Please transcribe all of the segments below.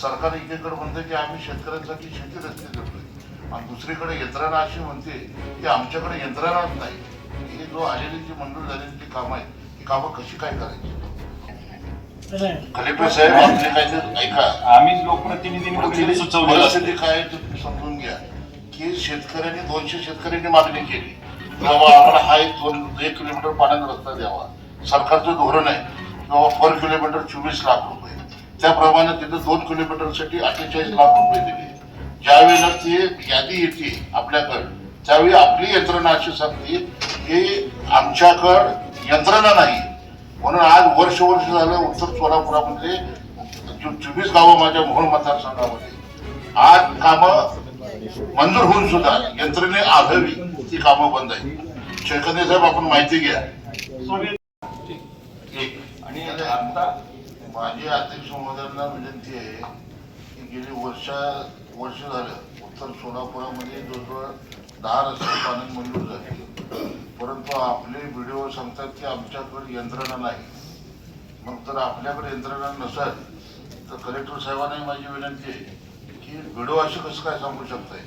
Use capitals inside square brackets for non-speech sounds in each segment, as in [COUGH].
सरकार एकीकडे म्हणते की आम्ही शेतकऱ्यांसाठी शेती रस्ते देतोय आणि दुसरीकडे यंत्रणा अशी म्हणते की आमच्याकडे यंत्रणाच नाही. ही जो आलेली जी मंजूर झालेली जी कामं आहेत ही कामं कशी काय करायची? खलिपे साहेब आपले काहीतरी ऐका. आम्हीच लोकप्रतिनिधींनी सुचवलेलं असतं. परिस्थिती काय आहे ते समजून घ्या. की शेतकऱ्यांनी दोनशे शेतकऱ्यांनी मागणी केली. बाबा आम्हाला हा एक दोन एक किलोमीटर पाण्याचा रस्ता द्यावा. सरकारचं धोरण आहे. की बाबा पर किलोमीटर चोवीस लाख रुपये. त्याप्रमाणे तिथं दोन किलोमीटरसाठी अठ्ठेचाळीस लाख रुपये दिले. ज्यावेळेला ती यादी येते आपल्याकडं त्यावेळी आपली यंत्रणा अशी सांगते की आमच्याकडं यंत्रणा नाही. म्हणून आज वर्ष वर्ष झालं उत्तर सोलापुरामध्ये चोवीस गावं माझ्या मोहोळ मतदारसंघामध्ये. आज कामं मंजूर होऊन सुद्धा यंत्रणे अभावी ती कामं बंद आहेत. शेळकंदे साहेब आपण माहिती घ्या. आणि आता माझी अध्यक्ष महोदयांना विनंती आहे की गेली वर्षा वर्ष झालं उत्तर सोलापुरामध्ये जवळजवळ दहा रस्ते पाणी मंजूर झाले. परंतु आपले व्हिडिओ सांगतात की आमच्याकडे यंत्रणा नाही. मग जर आपल्याकडे यंत्रणा नसेल तर कलेक्टर साहेबांनाही माझी विनंती आहे की व्हिडिओ असे कसं काय सांगू शकताय?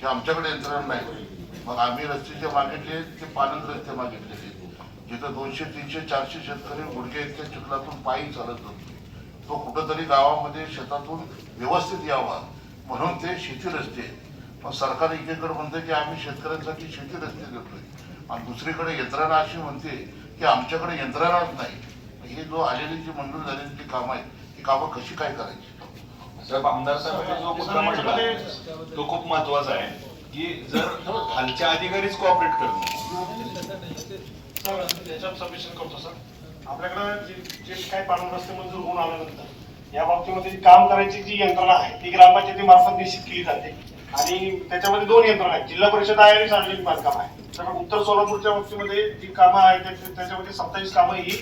की आमच्याकडे यंत्रणा नाही. मग आम्ही रस्ते जे मागितले ते पानंद रस्ते मागितलेले. जिथं दोनशे तीनशे चारशे शेतकरी गुडघे इतक्या चिखलातून पायी चालत होते. तो कुठंतरी गावामध्ये शेतातून व्यवस्थित यावा म्हणून ते शेती रस्ते. मग सरकार एकीकडे म्हणते की आम्ही शेतकऱ्यांसाठी शेती रस्ते देतोय. आणि दुसरीकडे यंत्रणा अशी म्हणते की आमच्याकडे यंत्रणाच नाही. ही जो आलेली जी मंजूर झालेली जी कामं आहेत ही कामं कशी काय करायची? साहेब आमदार साहेबांनी जो मुद्दा म्हटला तो खूप महत्त्वाचा आहे. की जर [LAUGHS] खालच्या अधिकारीच कॉपरेट करतात याच्यात सबमिशन करतो सर आपल्याकडे जे जे काही पाणी रस्ते मंजूर होऊन आल्यानंतर या बाबतीमध्ये जी काम करायची जी यंत्रणा आहे ती ग्रामपंचायतीमार्फत निश्चित केली जाते आणि त्याच्यामध्ये दोन यंत्रणा आहेत जिल्हा परिषद आहे आणि सार्वजनिक बांधकाम आहे तर उत्तर सोलापूरच्या बाबतीमध्ये जी कामं आहेत त्याच्यामध्ये सत्तावीस कामं ही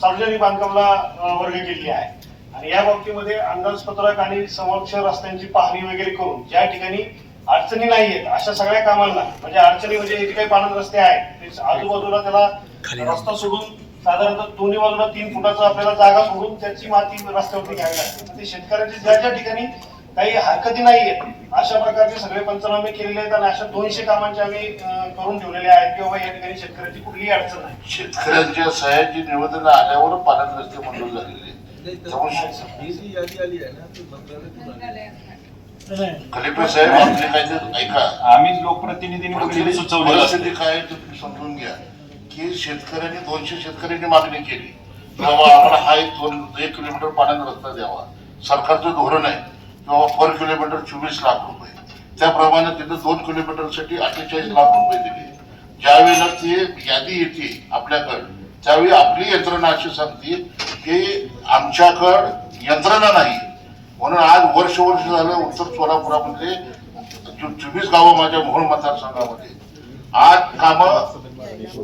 सार्वजनिक बांधकामला वर्ग केलेली आहे आणि या बाबतीमध्ये अंदाजपत्रक आणि समक्ष रस्त्यांची पाहणी वगैरे करून ज्या ठिकाणी अडचणी नाहीयेत. अशा सगळ्या कामांना. म्हणजे अडचणी म्हणजे जे काही पाण्यात रस्ते आहेत. ते आजूबाजूला त्याला रस्ता सोडून साधारणतः दोन्ही बाजूला तीन फुटाचा आपल्याला जागा सोडून त्याची माती रस्त्यावरती घ्यावी लागते. ते शेतकऱ्यांचे ज्या ज्या ठिकाणी काही हरकती नाहीयेत अशा प्रकारचे सगळे पंचनामे केलेले आहेत आणि अशा दोनशे कामांचे आम्ही करून ठेवलेले आहेत की बाबा या ठिकाणी शेतकऱ्याची कुठलीही अडचण नाही. शेतकऱ्यांच्या सह्याची निवेदन आल्यावर पाण्यात रस्ते मंजूर झालेले आहेत. त्यामुळे खलिफे साहेब आपले ऐका. आम्हीच लोकप्रतिनिधींनी सुचवलेलं परिस्थिती. काय आहे तुम्ही समजून घ्या. की शेतकऱ्यांनी दोनशे शेतकऱ्यांनी मागणी केली. बाबा आम्हाला हा एक दोन एक किलोमीटर पाण्याचा रस्ता द्यावा. सरकारचं धोरण आहे. की बाबा पर किलोमीटर चोवीस लाख रुपये. त्याप्रमाणे तिथं दोन किलोमीटरसाठी अठ्ठेचाळीस लाख रुपये दिले. ज्यावेळेला ती यादी येते आपल्याकडं त्यावेळी आपली यंत्रणा अशी सांगते की आमच्याकडं यंत्रणा नाही. म्हणून आज वर्ष वर्ष झालं उत्तर सोलापुरामध्ये चोवीस गावं माझ्या मोहोळ मतदारसंघामध्ये. आज कामं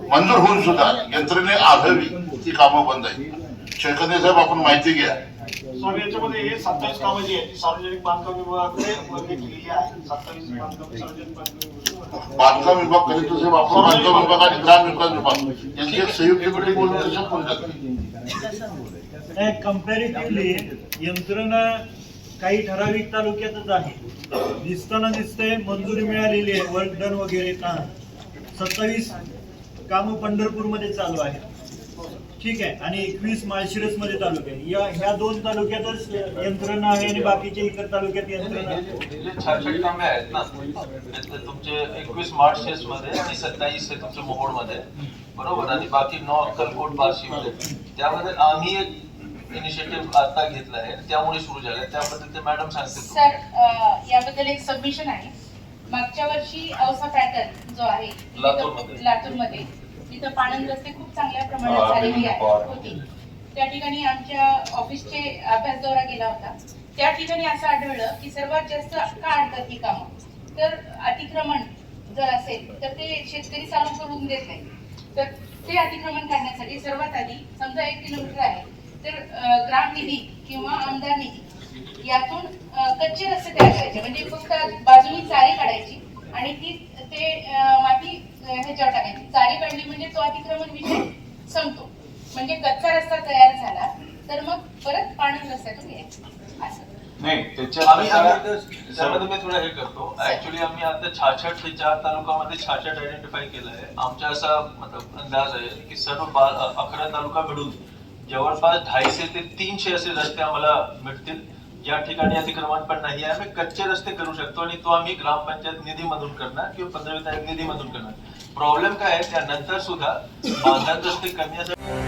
मंजूर होऊन सुद्धा यंत्रणे अभावी ती कामं बंद आहेत. शेळकंदे साहेब आपण माहिती घ्या. सर याच्यामध्ये हे सत्तावीस कामं जी आहेत ती सार्वजनिक बांधकाम विभागाकडे वर्ग केलेली आहे. सत्तावीस बांधकाम सार्वजनिक बांधकाम विभाग. बांधकाम विभाग कलेक्टर साहेब आपण बांधकाम विभाग आणि ग्राम विकास विभाग यांची एक संयुक्त मिटिंग बोलून जाते. कम्पॅरेटिव्हली यंत्रणा काही ठराविक तालुक्यातच आहे. दिसताना दिसतंय मंजुरी मिळालेली आहे वर्क डन वगैरे काम सत्तावीस कामं पंढरपूरमध्ये चालू आहेत. ठीक आहे आणि एकवीस माळशिरसमध्ये तालुके आहे. या ह्या दोन तालुक्यातच यंत्रणा आहे आणि बाकीच्या इतर तालुक्यात यंत्रणा आहेत ना. तुमचे एकवीस मार्च मध्ये आणि सत्तावीस हे तुमच्या मोहोळमध्ये बरोबर? आणि बाकी नऊ अक्कलकोट बार्शी मध्ये. त्यामध्ये आम्ही एक इनिशिएटिव्ह आता घेतला आहे त्यामुळे सुरू झालं त्याबद्दल ते मॅडम सांगतील याबद्दल एक सबमिशन आहे. मागच्या वर्षी औसा पॅटर्न जो आहे लातूरमध्ये. तिथं पाणंद रस्ते खूप चांगल्या प्रमाणात झालेली. होती. त्या ठिकाणी आमच्या ऑफिसचे अभ्यास दौरा गेला होता. त्या ठिकाणी असं आढळलं की सर्वात जास्त का आणतात ही कामं? तर अतिक्रमण जर असेल तर ते शेतकरी चालू करून देत नाही तर ते अतिक्रमण काढण्यासाठी सर्वात आधी समजा एक किलोमीटर आहे तर ग्राम निधी किंवा आमदार निधी यातून कच्चे रस्ते तयार करायचे. म्हणजे फक्त बाजूनी चारी काढायची आणि ती ते माती ह्याच्यावर टाकायची. चारी काढली म्हणजे तो अतिक्रमण विषय संपतो. म्हणजे कच्चा रस्ता तयार झाला तर मग परत पाणी रस्त्यातून यायचं. असं. नाही त्याच्या आम्ही आम्ही- त्यामध्ये मी थोडं हे करतो. ऍक्च्युली आम्ही आता छाछट चार तालुक्यामध्ये छाछट आयडेंटिफाय केलं आहे आमचा असा मतलब अंदाज आहे की सर्व अकरा तालुका मिळून जवळपास ढाईशे ते तीनशे असे रस्ते आम्हाला मिळतील. ज्या ठिकाणी अतिक्रमण पण नाही आहे. आम्ही कच्चे रस्ते करू शकतो आणि तो आम्ही ग्रामपंचायत निधीमधून करणार किंवा पंधरावी तारीख निधीमधून करणार. प्रॉब्लेम काय आहे? त्यानंतर सुद्धा बांधकाम रस्ते करण्यासाठी